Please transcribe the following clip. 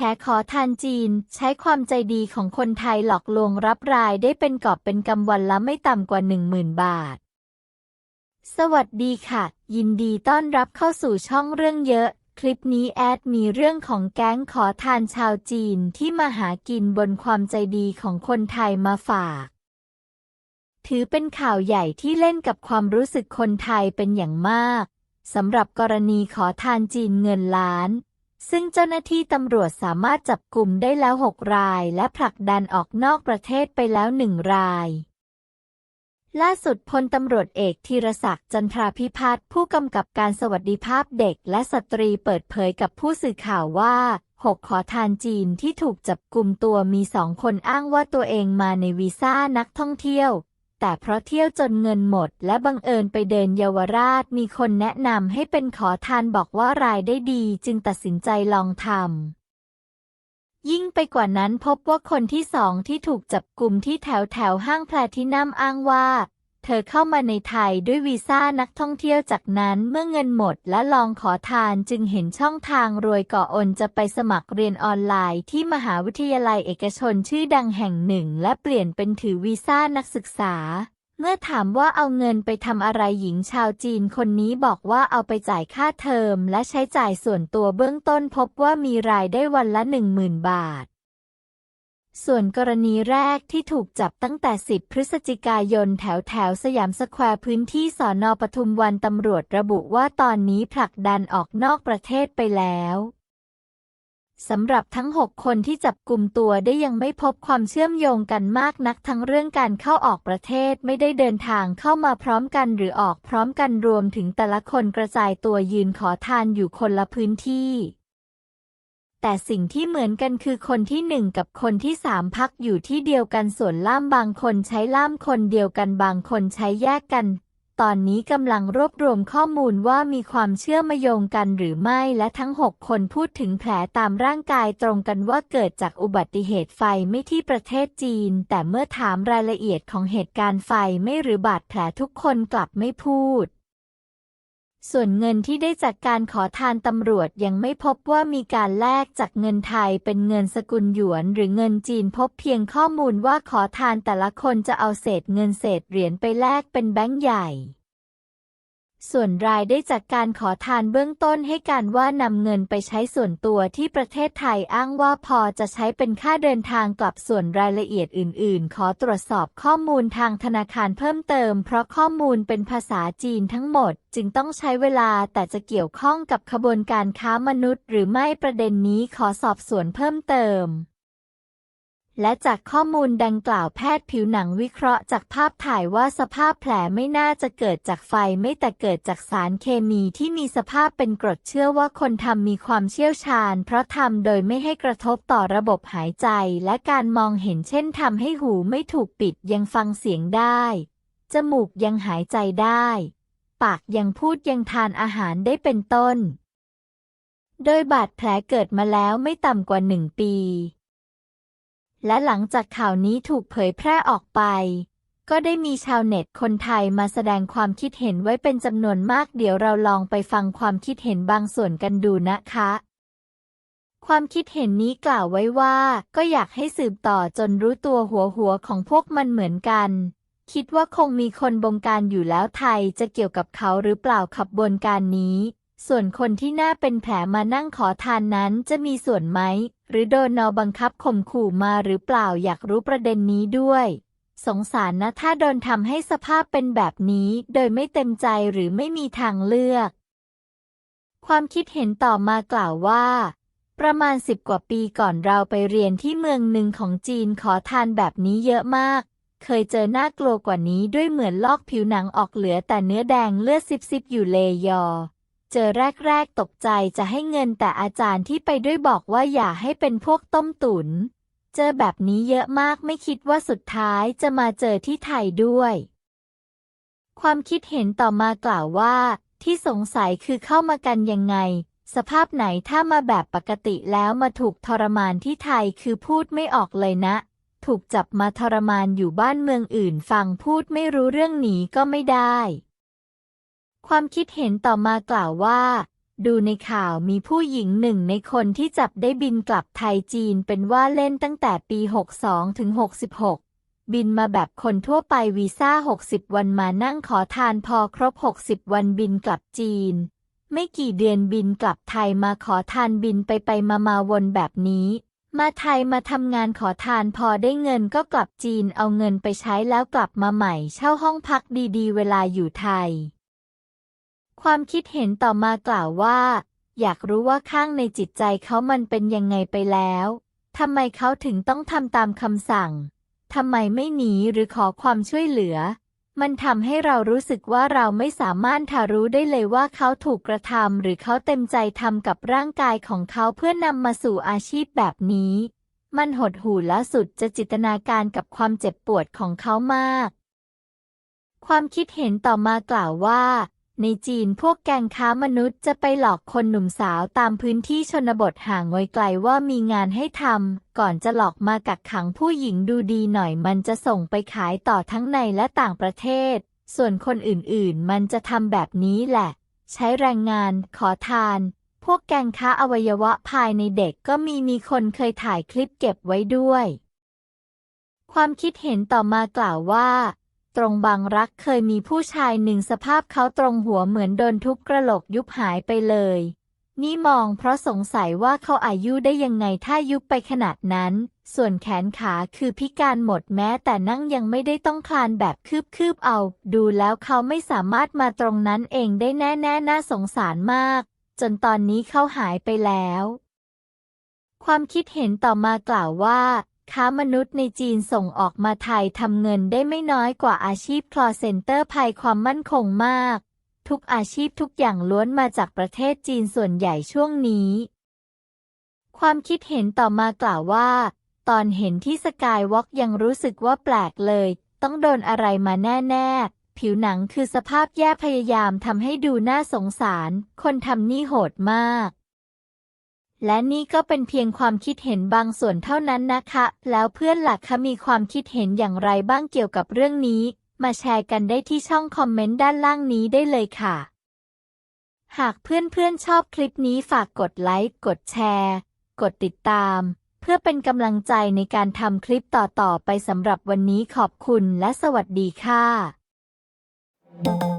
ชขอทานจีน ใช้ความใจดีของคนไทยหลอกลวงรับรายได้เป็นกอบเป็นกำวันละไม่ต่ำกว่า 10,000 บาท สวัสดีค่ะ ยินดีต้อนรับเข้าสู่ช่องเรื่องเยอะ คลิปนี้แอดมีเรื่องของแก๊งขอทานชาวจีนที่มาหากินบนความใจดีของคนไทยมาฝาก ถือเป็นข่าวใหญ่ที่เล่นกับความรู้สึกคนไทยเป็นอย่างมากสำหรับกรณีขอทานจีนเงินล้าน ซึ่งเจ้าหน้าที่ตำรวจสามารถจับกลุ่มได้แล้ว 6 ราย และผลักดันออกนอกประเทศไปแล้วหนึ่งราย ล่าสุดพลตำรวจเอกธีรศักดิ์จันทราพิพัฒน์ผู้กำกับการสวัสดิภาพเด็กและสตรีเปิดเผยกับผู้สื่อข่าวว่า6ขอทานจีนที่ถูกจับกลุ่มตัวมีสองคนอ้างว่าตัวเองมาในวีซ่านักท่องเที่ยว แต่เพราะเที่ยวจนเงินหมด และบังเอิญไปเดินเยาวราชมีคนแนะนำให้เป็นขอทานบอกว่ารายได้ดีจึงตัดสินใจลองทำยิ่งไปกว่านั้นพบว่าคนที่สองที่ถูกจับกลุ่มที่แถวแถวห้างแพลทินัมอ้างว่า เธอเข้ามาในไทยด้วยวีซ่านักท่องเที่ยวจากนั้นเมื่อเงินหมดและลองขอทานจึงเห็นช่องทางรวยก่ออน จะไปสมัครเรียนออนไลน์ที่มหาวิทยาลัยเอกชนชื่อดังแห่งหนึ่ง และเปลี่ยนเป็นถือวีซ่านักศึกษา เมื่อถามว่าเอาเงินไปทำอะไรหญิงชาวจีนคนนี้บอกว่าเอาไปจ่ายค่าเทอมและใช้จ่ายส่วนตัวเบื้องต้นพบว่ามีรายได้วันละ 10,000 บาท ส่วนกรณีแรกที่ถูกจับตั้งแต่ 10 พฤศจิกายนแถวแถวสยามสแควร์พื้นที่สอนอปทุมวันตำรวจระบุว่าตอนนี้ผลักดันออกนอกประเทศไปแล้วสำหรับทั้ง 6 คนที่จับกลุ่มตัวได้ยังไม่พบความเชื่อมโยงกันมากนักทั้งเรื่องการเข้าออกประเทศไม่ได้เดินทางเข้ามาพร้อมกันหรือออกพร้อมกันรวมถึงแต่ละคนกระจายตัวยืนขอทานอยู่คนละพื้นที่ แต่สิ่งที่เหมือนกันคือคนที่หนึ่งกับคนที่สามพักอยู่ที่เดียวกันส่วนล่ามบางคนใช้ล่ามคนเดียวกันบางคนใช้แยกกัน ตอนนี้กำลังรวบรวมข้อมูลว่ามีความเชื่อมโยงกันหรือไม่และทั้ง 6 คนพูดถึงแผลตามร่างกายตรงกันว่าเกิดจากอุบัติเหตุไฟไม่ที่ประเทศจีน แต่เมื่อถามรายละเอียดของเหตุการณ์ไฟไม่หรือบาดแผลทุกคนกลับไม่พูด ส่วนเงินที่ได้จากการขอทานตำรวจยังไม่พบว่ามีการแลกจากเงินไทยเป็นเงินสกุลหยวน หรือเงินจีนพบเพียงข้อมูลว่าขอทานแต่ละคนจะเอาเศษเงินเศษเหรียญไปแลกเป็นแบงก์ใหญ่ ส่วนรายได้จากการขอทานเบื้องต้นให้การว่านำเงินไปใช้ส่วนตัวที่ประเทศไทยอ้างว่าพอจะใช้เป็นค่าเดินทางกลับส่วนรายละเอียดอื่น ๆ ขอตรวจสอบข้อมูลทางธนาคารเพิ่มเติม เพราะข้อมูลเป็นภาษาจีนทั้งหมด จึงต้องใช้เวลาแต่จะเกี่ยวข้องกับขบวนการค้ามนุษย์ หรือไม่ประเด็นนี้ขอสอบสวนเพิ่มเติม และจากข้อมูลดังกล่าวแพทย์ผิวหนังวิเคราะห์จากภาพถ่ายว่าสภาพแผลไม่น่าจะเกิดจากไฟไม่แต่เกิดจากสารเคมีที่มีสภาพเป็นกรดเชื่อว่าคนทำมีความเชี่ยวชาญ เพราะทำโดยไม่ให้กระทบต่อระบบหายใจและการมองเห็นเช่นทำให้หูไม่ถูกปิดยังฟังเสียงได้ จมูกยังหายใจได้ ปากยังพูดยังทานอาหารได้เป็นต้น โดยบาดแผลเกิดมาแล้วไม่ต่ำกว่าหนึ่งปี และหลังจากข่าวนี้ถูกเผยแพร่ออกไป ก็ได้มีชาวเน็ตคนไทยมาแสดงความคิดเห็นไว้เป็นจำนวนมากเดี๋ยวเราลองไปฟังความคิดเห็นบางส่วนกันดูนะคะความคิดเห็นนี้กล่าวไว้ว่า ก็อยากให้สืบต่อจนรู้ตัวหัวหัวของพวกมันเหมือนกัน คิดว่าคงมีคนบงการอยู่แล้วไทยจะเกี่ยวกับเขาหรือเปล่าขับบนการนี้ ส่วนคนที่น่าเป็นแผลมานั่งขอทานนั้นจะมีส่วนไหม หรือโดนนอบังคับข่มขู่มาหรือเปล่าอยากรู้ประเด็นนี้ด้วย สงสารนะถ้าโดนทำให้สภาพเป็นแบบนี้โดยไม่เต็มใจหรือไม่มีทางเลือก ความคิดเห็นต่อมากล่าวว่า ประมาณสิบกว่าปีก่อนเราไปเรียนที่เมืองหนึ่งของจีนขอทานแบบนี้เยอะมากเคยเจอน่ากลัวกว่านี้ด้วยเหมือนลอกผิวหนังออกเหลือแต่เนื้อแดงเลือดซิบๆอยู่เลยอ เจอแรกๆตกใจจะให้เงินแต่อาจารย์ที่ไปด้วยบอกว่าอย่าให้เป็นพวกต้มตุนเจอแบบนี้เยอะมากไม่คิดว่าสุดท้ายจะมาเจอที่ไทยด้วย ความคิดเห็นต่อมากล่าวว่า ที่สงสัยคือเข้ามากันยังไง สภาพไหนถ้ามาแบบปกติแล้วมาถูกทรมานที่ไทยคือพูดไม่ออกเลยนะ ถูกจับมาทรมานอยู่บ้านเมืองอื่นฟังพูดไม่รู้เรื่องหนีก็ไม่ได้ ความคิดเห็นต่อมากล่าวว่า ดูในข่าวมีผู้หญิงหนึ่งในคนที่จับได้บินกลับไทยจีนเป็นว่าเล่นตั้งแต่ปี 62 ถึง 66 บินมาแบบคนทั่วไปวีซ่า 60 วันมานั่งขอทานพอครบ 60 วันบินกลับจีน ไม่กี่เดือนบินกลับไทยมาขอทานบินไปไปมามาวนแบบนี้มาไทยมาทำงานขอทานพอได้เงินก็กลับจีนเอาเงินไปใช้แล้วกลับมาใหม่เช่าห้องพักดีๆ เวลาอยู่ไทย ความคิดเห็นต่อมากล่าวว่า อยากรู้ว่าข้างในจิตใจเขามันเป็นยังไงไปแล้วทำไมเขาถึงต้องทำตามคำสั่งทำไมไม่หนีหรือขอความช่วยเหลือ มันทำให้เรารู้สึกว่าเราไม่สามารถทารู้ได้เลยว่าเขาถูกกระทำหรือเขาเต็มใจทำกับร่างกายของเขาเพื่อนำมาสู่อาชีพแบบนี้ มันหดหู่และสุดจะจิตนาการกับความเจ็บปวดของเขามาก ความคิดเห็นต่อมากล่าวว่า ในจีนพวกแก๊งค้ามนุษย์จะไปหลอกคนหนุ่มสาวตามพื้นที่ชนบทห่างไว้ไกลว่ามีงานให้ทำก่อนจะหลอกมากักขังผู้หญิงดูดีหน่อยมันจะส่งไปขายต่อทั้งในและต่างประเทศ ส่วนคนอื่นๆ มันจะทำแบบนี้แหละ ใช้แรงงาน ขอทาน พวกแก๊งค้าอวัยวะภายในเด็กก็มีมีคนเคยถ่ายคลิปเก็บไว้ด้วย ความคิดเห็นต่อมากล่าวว่า ตรงบางรักเคยมีผู้ชายหนึ่งสภาพเขาตรงหัวเหมือนโดนทุบกระโหลกยุบหายไปเลย นี่มองเพราะสงสัยว่าเขาอายุได้ยังไงถ้ายุบไปขนาดนั้น ส่วนแขนขาคือพิการหมดแม้แต่นั่งยังไม่ได้ต้องคลานแบบคืบๆเอา ดูแล้วเขาไม่สามารถมาตรงนั้นเองได้แน่ๆน่าสงสารมาก จนตอนนี้เขาหายไปแล้วความคิดเห็นต่อมากล่าวว่า ค้ามนุษย์ในจีนส่งออกมาไทยทำเงินได้ไม่น้อยกว่าอาชีพคลอเซนเตอร์ภัยความมั่นคงมาก ทุกอาชีพทุกอย่างล้วนมาจากประเทศจีนส่วนใหญ่ช่วงนี้ ความคิดเห็นต่อมากล่าวว่า ตอนเห็นที่สกายวอล์กยังรู้สึกว่าแปลกเลย ต้องโดนอะไรมาแน่ๆ ผิวหนังคือสภาพแย่พยายามทำให้ดูน่าสงสาร คนทำนี่โหดมาก และนี่ก็เป็นเพียงความคิดเห็นบางส่วนเท่านั้นนะคะ แล้วเพื่อนหลักคะมีความคิดเห็นอย่างไรบ้างเกี่ยวกับเรื่องนี้ มาแชร์กันได้ที่ช่องคอมเมนต์ด้านล่างนี้ได้เลยค่ะ หากเพื่อนๆชอบคลิปนี้ฝากกดไลค์ กดแชร์ กดติดตาม เพื่อเป็นกำลังใจในการทำคลิปต่อๆไปสำหรับวันนี้ขอบคุณและสวัสดีค่ะ